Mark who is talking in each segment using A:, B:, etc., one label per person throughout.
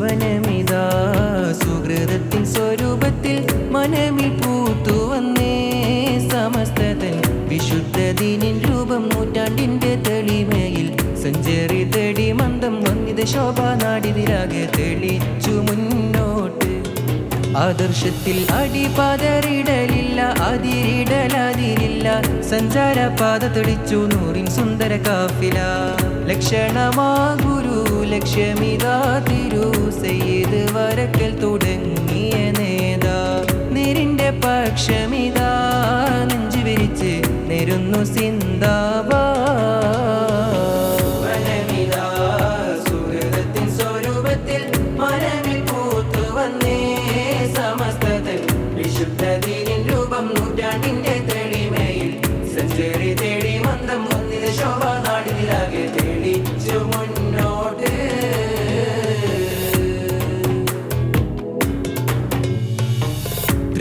A: സുവനമിതാ സുഹൃതത്തിൻ സ്വരൂപത്തിൽ മനമി പൂത്തു വന്നേ. സമസ്തതൻ വിശുദ്ധദീനിൻ രൂപം നൂറ്റാണ്ടിന്റെ തെളിമയിൽ സഞ്ചരി തേടി മന്ദം വന്നിത് ശോഭ നാടിതിരാകെ തെളിച്ചു മുന്നോട്ട് ആദർശത്തിൽ അടിപാതറിടലില്ല അതിരിടലതിരില്ല. സഞ്ചാരപാത തെളിച്ചു നൂറിൻ സുന്ദര കാഫില. ലക്ഷണമാ ഗുരു ലക്ഷ്യമിതാ തിരു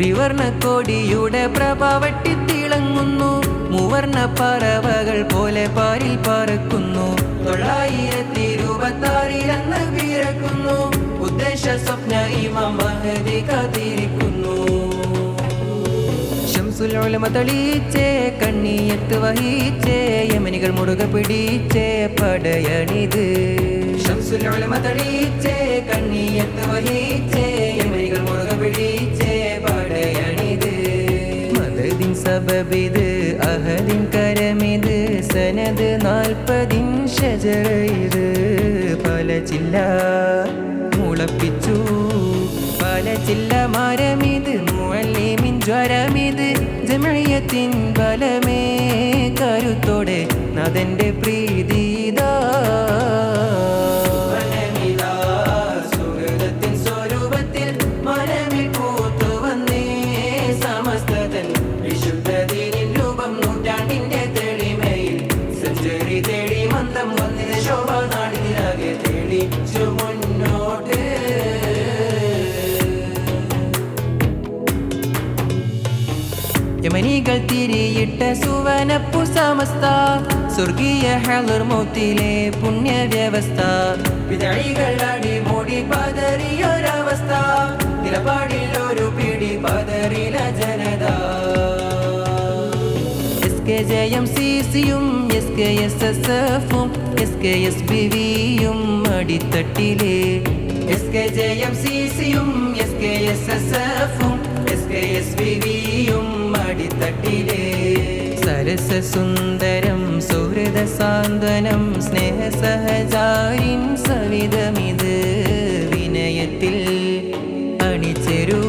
A: ത്രിവർണ കോടിയുടെ മൂവർണ പറവകൾ പോലെ പാരിൽ പറക്കുന്നു. തൊള്ളായിരത്തി ഇരുപത്താറിലെന്ന് പിറക്കുന്നു ഉദ്ദേശ സ്വപ്ന ഇമാം മഹദി കാത്തിരിക്കുന്നു ശംസുലോലമ തെളിയിച്ചേ കണ്ണിയത്ത് വഹിച്ചേ യമനികൾ മുറുക പിടിച്ചേ പടയണിത്. ശംസുലോലമ തെളിയിച്ചേ കണ്ണിയത്ത് വഹിച്ചേ യമനികൾ മുറുക പിടിച്ചേ. സബബിത് അഹലിൻ കരമിത് സനത് നാൽപ്പതിൻ ഷജറ ഇത് പല ചില്ല മുളപ്പിച്ചു പല ചില്ല മരമിത് മുഅല്ലിമിൻ ജ്വരമിത്. ജമയത്തിൻ ബലമേ കരുത്തോടെ നദന്റെ പ്രീതിതാ യമനികൾ തിരിയിട്ട സുവനപ്പു സമസ്ത. സ്വർഗീയ ഹലർ മൗത്തിലെ പുണ്യ വ്യവസ്ഥ വിതഴികൾ അടിമൂടി പതറിയൊരവസ്ഥ. നിലപാടിൽ ഒരു പിടി പതറില ജനത. എസ് കെ ജയം സി സിയും എസ് കെ എസ് എസ് എഫും എസ് കെ എസ് ബി വിയും അടിത്തട്ടിലെ. എസ് കെ ജയം സി സിയും എസ് കെ എസ് എസ് എഫും എസ് കെ എസ് ബി വിയും അടിത്തട്ടിലെ സരസ സുന്ദരം സൗഹൃദ സാന്ത്വനം സ്നേഹ സഹചാരിൻ സവിധമിത്. വിനയത്തിൽ അണിച്ചരു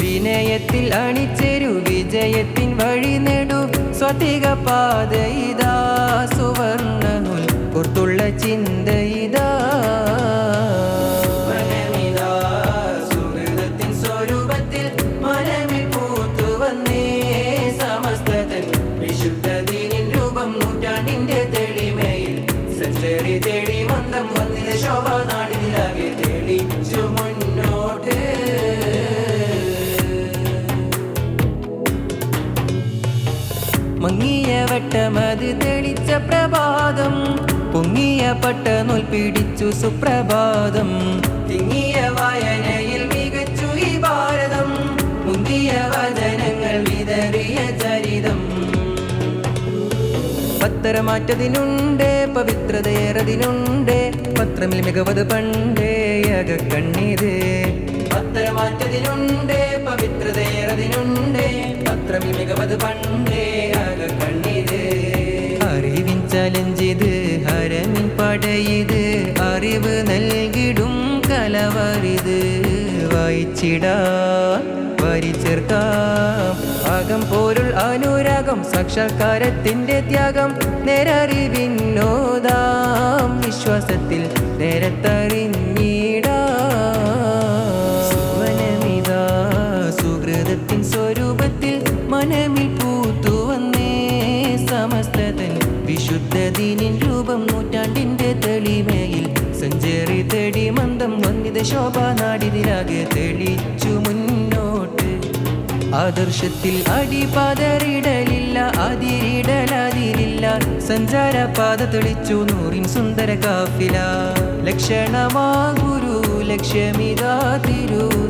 A: വിനയത്തിൽ അണിച്ചെരു വിജയത്തിൻ വഴി നേടു സ്വതിക പാത മങ്ങിയ വട്ടമത് തെളിച്ച പ്രഭാതം. പൊങ്ങിയ പട്ട നൂൽ പിടിച്ചു സുപ്രഭാതം. തിങ്ങിയ വായനയിൽ മികച്ചു ഈ ഭാരതം. മുന്തിയ വചനങ്ങൾ വിതറിയ ചരിതം. പത്തരമാറ്റതിനുണ്ട് പവിത്രതയേറതിനുണ്ട്. പത്രമിൽ മികവത് പണ്ടേ പത്തരമാറ്റതിനുണ്ട് പവിത്രതയേറതിനുണ്ട് മികവത് പണ്ടേ അക കണ്ണീത് അറിവിൻ ചലഞ്ചിത് ഹരമിൻ പടയിത് അറിവ് നൽകിടും കലവറിത്. വായിച്ചിടാ വരി ചേർക്കാം അകം പോരുൾ അനുരാഗം സാക്ഷാത്കാരത്തിന്റെ ത്യാഗം നേരറിവിനോദാം വിശ്വാസത്തിൽ നേരത്തറിഞ്ഞിടാ വിശുദ്ധദീനിൻ രൂപം നൂറ്റാണ്ടിന്റെ തെളിമയിൽ സഞ്ചേറി തേടി മന്ദം വന്നിത ശോഭ നാടിതിരാകെ തെളിച്ചു മുന്നോട്ട്. ആദർശത്തിൽ അടിപാതറിടലില്ല അതിരിടലതിരില്ല സഞ്ചാര പാത തെളിച്ചു നൂറിൻ സുന്ദര കാഫില. ലക്ഷണമാ ഗുരു ലക്ഷ്യമിതാ തിരു